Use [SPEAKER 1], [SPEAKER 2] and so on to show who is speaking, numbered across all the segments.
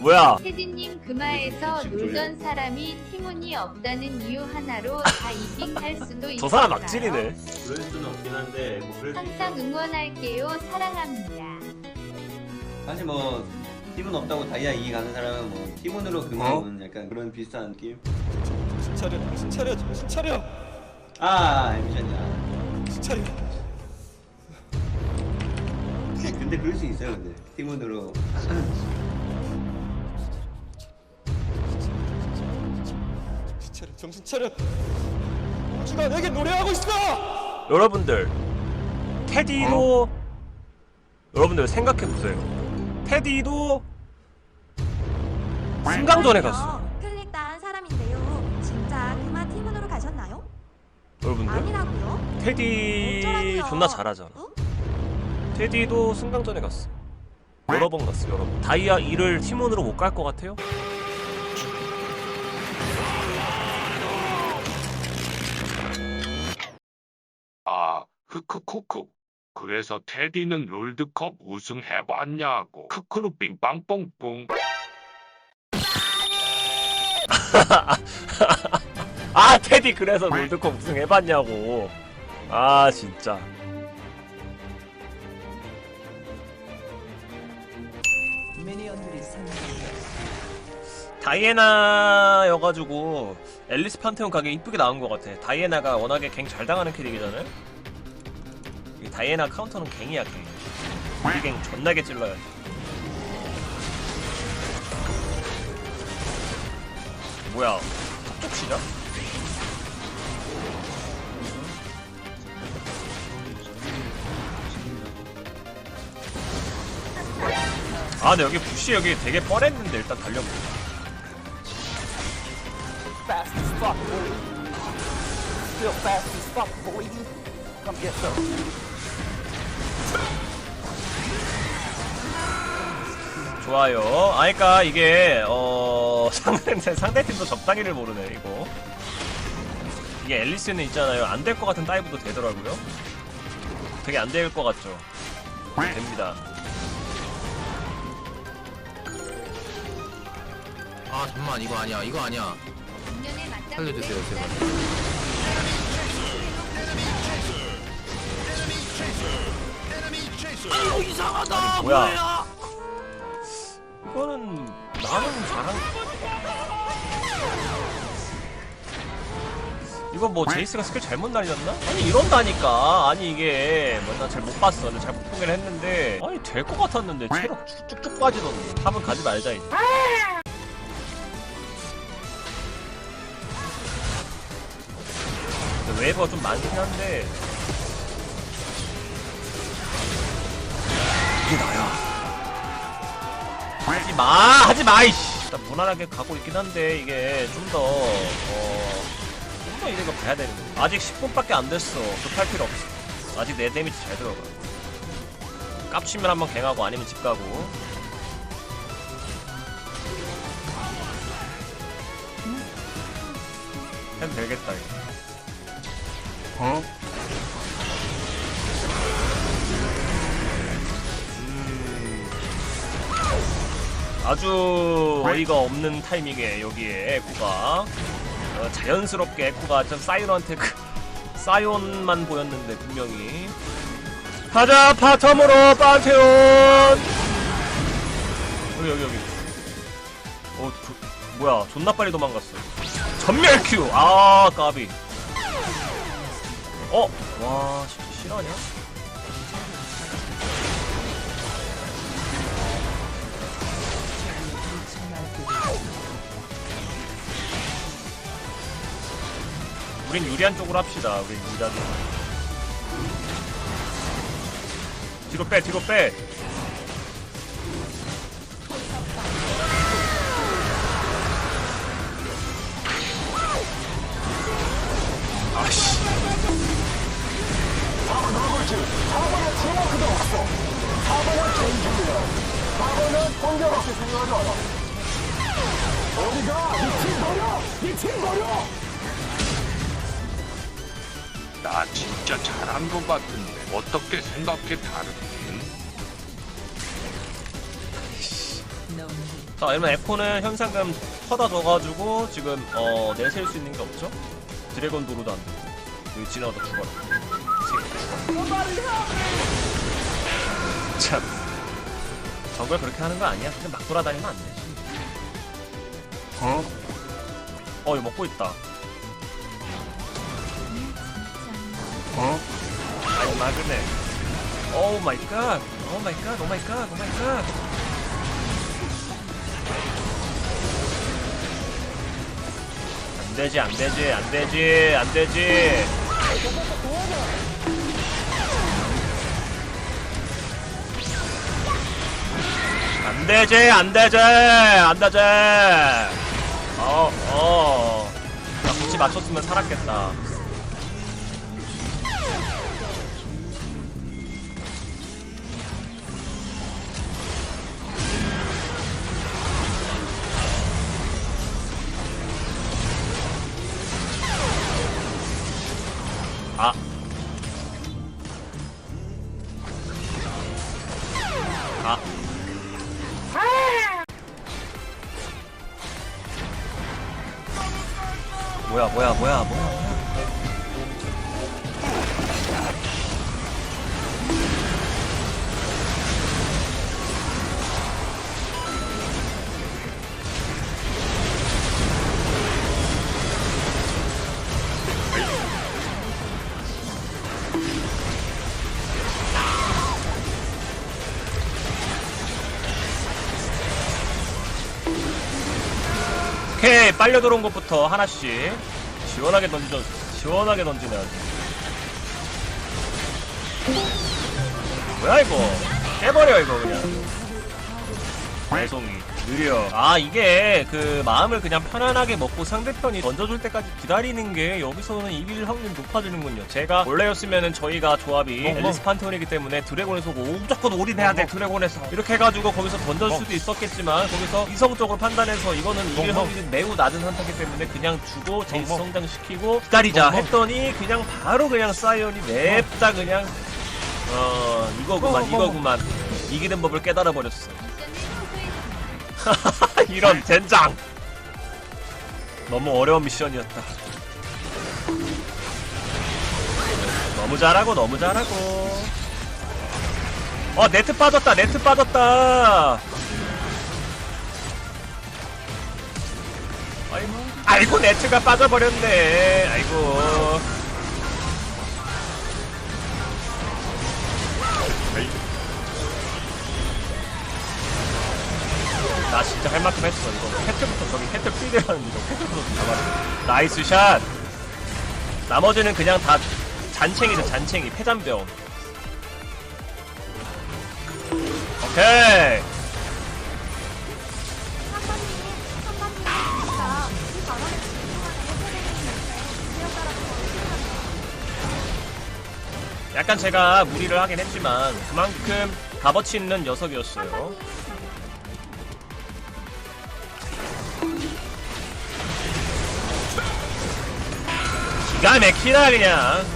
[SPEAKER 1] 뭐야?
[SPEAKER 2] 테디님 금화에서 놀던 사람이 티몬이 없다는 이유 하나로 다 이빙할 수도 있어요.
[SPEAKER 1] 저 사람 악질이네.
[SPEAKER 3] 그럴 수는 없긴 한데 뭐수
[SPEAKER 2] 항상. 응원할게요. 사랑합니다.
[SPEAKER 4] 사실 뭐 팀은 없다고 다이아 2 가는 사람은 뭐 팀원으로 금액은 약간 그런 비슷한 느낌.
[SPEAKER 5] 정신 차려 정신 차려 정신 차려
[SPEAKER 4] 아 미션이야.
[SPEAKER 5] 정신 차려
[SPEAKER 4] 근데 그럴 수 있어요 근데 팀원으로
[SPEAKER 5] 차려 정신 차려 우주가 내게 노래하고 있어
[SPEAKER 1] 여러분들 테디도 여러분들 생각해 보세요. 테디도 승강전에 갔어.
[SPEAKER 6] 클릭 다한 사람인데요. 진짜 그만 팀원으로 가셨나요?
[SPEAKER 1] 여러분들
[SPEAKER 6] 아니라고요?
[SPEAKER 1] 테디
[SPEAKER 6] 어쩌라고요?
[SPEAKER 1] 존나 잘하잖아.
[SPEAKER 6] 어?
[SPEAKER 1] 테디도 승강전에 갔어. 여러 번 갔어 여러 번. 다이아 2를 팀원으로 못 갈 것 같아요?
[SPEAKER 7] 크크크크. 그래서 테디는 롤드컵 우승해봤냐고. 크크루 빙빵뽕뽕.
[SPEAKER 1] 아 테디 그래서 롤드컵 우승해봤냐고. 아 진짜. 다이애나여가지고 앨리스 판테온 가게 이쁘게 나온 것 같아. 다이애나가 워낙에 갱 잘 당하는 캐릭이잖아요. 이 다이애나 카운터는 갱이야 갱. 우리 갱 존나게 찔러야 돼. 뭐야? 톡톡 치냐? 아, 근데 여기 부시 여기 되게 뻔했는데 일단 달려보자.
[SPEAKER 8] fast as fuck, boy. Still fast as fuck, boy. Come get some.
[SPEAKER 1] 좋아요. 아, 그니까 이게 어 상대 상대 팀도 적당히를 모르네 이거. 이게 앨리스는 있잖아요. 안 될 것 같은 다이브도 되더라고요. 되게 안 될 것 같죠. 됩니다.
[SPEAKER 9] 아 잠만 이거 아니야 이거 아니야 살려주세요, 제발.
[SPEAKER 1] 뭐야? 이거는 나는 잘한. 이거 뭐 제이스가 스킬 잘못 날렸나? 아니 이런다니까. 아니 이게 뭐나 잘 못 봤어. 잘못 포기를 했는데 아니 될 것 같았는데 체력 쭉쭉쭉 빠지던데. 탑은 가지 말자 이제. 웨이브가 좀 많긴 한데 이게 나야. 하지 마, 하지 마, 이씨. 일단 무난하게 가고 있긴 한데 이게 좀 더, 어, 좀더 이런 거 봐야 되는 거. 아직 10분밖에 안 됐어. 급할 필요 없어. 아직 내 데미지 잘 들어가. 깝치면 한번 갱하고 아니면 집 가고. 해도 되겠다. 이거.
[SPEAKER 7] 어?
[SPEAKER 1] 아주 어이가 없는 타이밍에 여기에 에코가 어, 자연스럽게 에코가 좀 사이온한테 그 사이온만 보였는데 분명히. 가자 바텀으로 판테온! 여기 여기 여기. 어 조, 뭐야 존나 빨리 도망갔어. 전멸 큐 아 까비. 어 와 진짜 실화냐 우린 유리한 쪽으로 합시다. 우린 유리한 쪽. 뒤로 빼, 뒤로 빼.
[SPEAKER 7] 진짜 잘한 것 같은데 어떻게 생각해 다르게?
[SPEAKER 1] 넌자 이러면 에코는 현상금 퍼다 줘가지고 지금 어 내세울 수 있는 게 없죠? 드래곤 도로도 안 돼. 여기 지나가다 죽어라. 참. 정글 그렇게 하는 거 아니야? 그냥 막 돌아다니면 안 되지. 어? 어 이거 먹고 있다. 어? 아니 마그네. 오 마이 갓. 오 마이 갓. 오 마이 갓. 오 마이 갓. 안 되지 안 되지 안 되지 안 되지. 안 되지 안 되지 안 되지. 어 어. 나 굳이 맞췄으면 살았겠다. 빨려 들어온 것부터 하나씩 시원하게 던져 시원하게 아주 뭐야 이거? 깨버려 이거 그냥. 배송이 느려. 아 이게 그 마음을 그냥 편안하게 먹고 상대편이 던져줄 때까지 기다리는 게 여기서는 이길 확률이 높아지는군요. 제가 원래였으면은 저희가 조합이 앨리스 판테온이기 때문에 드래곤에서 오, 무조건 올인해야 돼 드래곤에서. 이렇게 해가지고 거기서 던져줄 수도 있었겠지만 거기서 이성적으로 판단해서 이거는 이길 확률이 매우 낮은 선택이기 때문에 그냥 주고 제이스 성장시키고 기다리자. 했더니 그냥 바로 그냥 사이언이 냅다 그냥 어 이거구만 이거구만. 이기는 법을 깨달아 버렸어 이런 젠장. 너무 어려운 미션이었다. 너무 잘하고 너무 잘하고. 어 네트 빠졌다 네트 빠졌다. 아이고 아이고 네트가 빠져버렸네. 아이고 진짜 할 만큼 했어. 이거 캐틀부터 저기 캐틀 필드라는데 저 캐틀부터 잡아야 나이스 샷! 나머지는 그냥 다 잔챙이죠 잔챙이. 폐잔병. 오케이! 약간 제가 무리를 하긴 했지만 그만큼 값어치 있는 녀석이었어요 기가 막히다 그냥.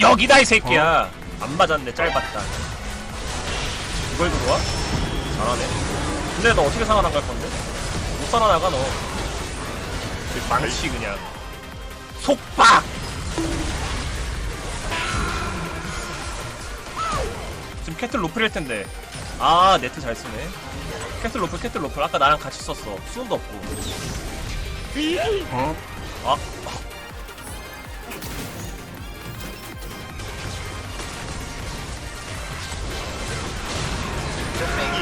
[SPEAKER 1] 여기다 이 새끼야. 안 맞았네 짧았다. 이걸 들어와? 잘하네. 근데 너 어떻게 살아나갈 건데? 못 살아나가 너. 그 망치 그냥. 속박! 지금 캐틀 로플일 텐데. 아 네트 잘 쓰네 캐틀 로플 캐틀 로플 아까 나랑 같이 썼어 수은도 없고 어? 아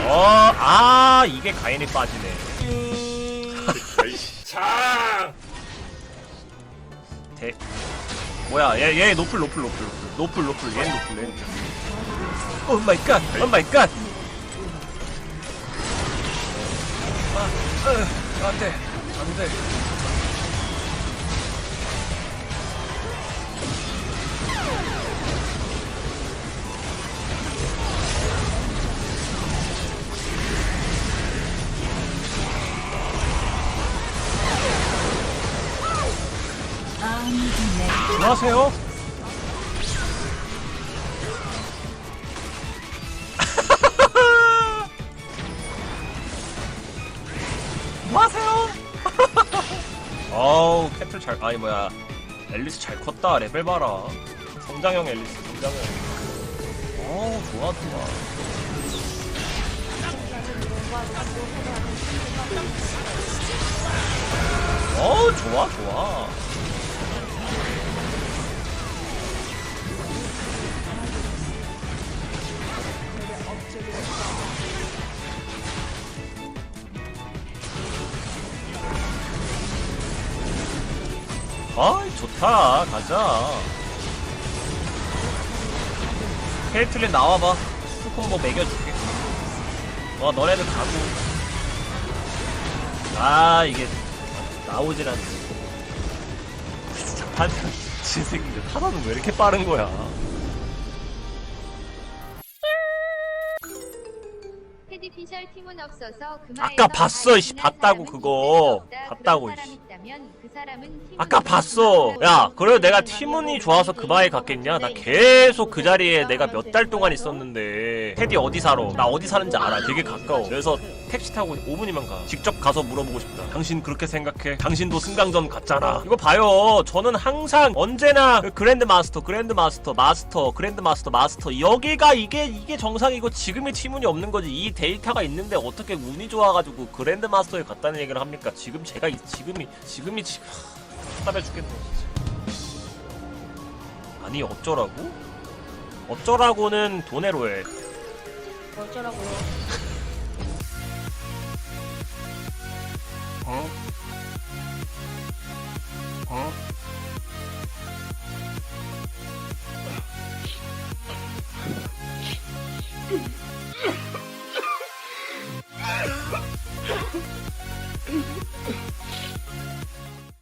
[SPEAKER 1] 어, 아, 이게 가인이 빠지네. 장! 대. 뭐야, 얘, 얘, 노플, 노플, 노플, 노플, 노플, 노플, 얘 노플, 얘. 오 마이 갓, 오 마이 갓! 아, 으, 안 돼, 안 돼. 안녕하세요. 아니 뭐야. 앨리스 잘 컸다. 레벨 봐라. 성장형 앨리스 성장형. 어 좋아 좋아. 어 좋아 좋아 아 좋다. 가자. 케이틀린 나와봐. 수콤보 매겨줄게. 어 너네들 가고. 아 이게 나오질 않지 자판 진 새끼들 타다는 왜 이렇게 빠른 거야
[SPEAKER 2] 피셜 팀은 없어서
[SPEAKER 1] 아까 봤어, 이씨, 봤다고, 그거. 봤다고.
[SPEAKER 2] 있다면 그
[SPEAKER 1] 아까 봤어. 야 그래도 내가 팀운이 좋아서 그 바에 갔겠냐? 나 계속 그 자리에 내가 몇 달 동안 있었는데. 테디 어디 살아? 나 어디 사는지 알아. 되게 가까워. 그래서 택시 타고 5분이면 가. 직접 가서 물어보고 싶다. 당신 그렇게 생각해? 당신도 승강전 갔잖아. 이거 봐요. 저는 항상 언제나 그 그랜드 마스터 그랜드 마스터 마스터 그랜드 마스터 마스터. 여기가 이게 이게 정상이고 지금의 팀운이 없는 거지. 이 데이터가 있는데 어떻게 운이 좋아가지고 그랜드 마스터에 갔다는 얘기를 합니까? 지금 제가 이- 지금이 지금이 지금 답답해 죽겠네 진짜. 아니 어쩌라고? 어쩌라고는 돈으로 해
[SPEAKER 6] 어쩌라고요?
[SPEAKER 1] 어? 어?